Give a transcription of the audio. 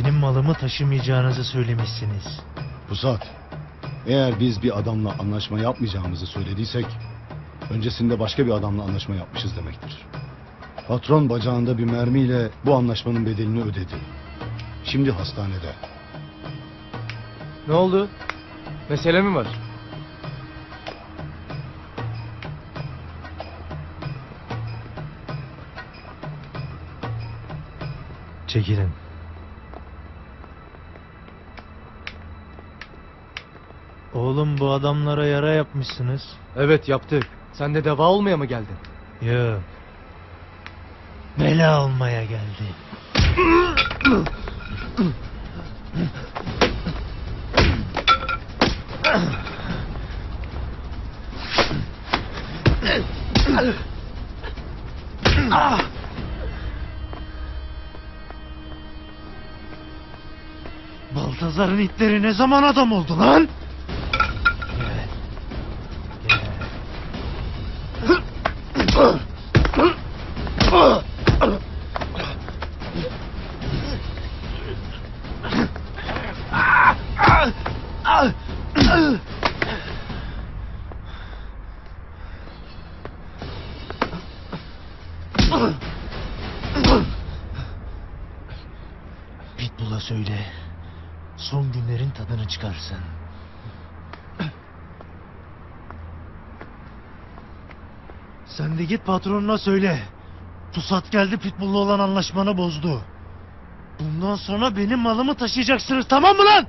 malımı taşımayacağınızı söylemişsiniz. Pusat, eğer biz bir adamla anlaşma yapmayacağımızı söylediysek... ...öncesinde başka bir adamla anlaşma yapmışız demektir. Patron bacağında bir mermiyle bu anlaşmanın bedelini ödedi. Şimdi hastanede. Ne oldu? Mesele mi var? Çekilin. Oğlum bu adamlara yara yapmışsınız. Evet yaptık. Sen de deva olmaya mı geldin? Yok. Bela almaya geldi. Baltazar'ın itleri ne zaman adam oldu lan? Pitbull'a söyle. Son günlerin tadını çıkarsın. Sen de git patronuna söyle. Pusat geldi Pitbull'la olan anlaşmanı bozdu. Bundan sonra benim malımı taşıyacaksınız tamam mı lan?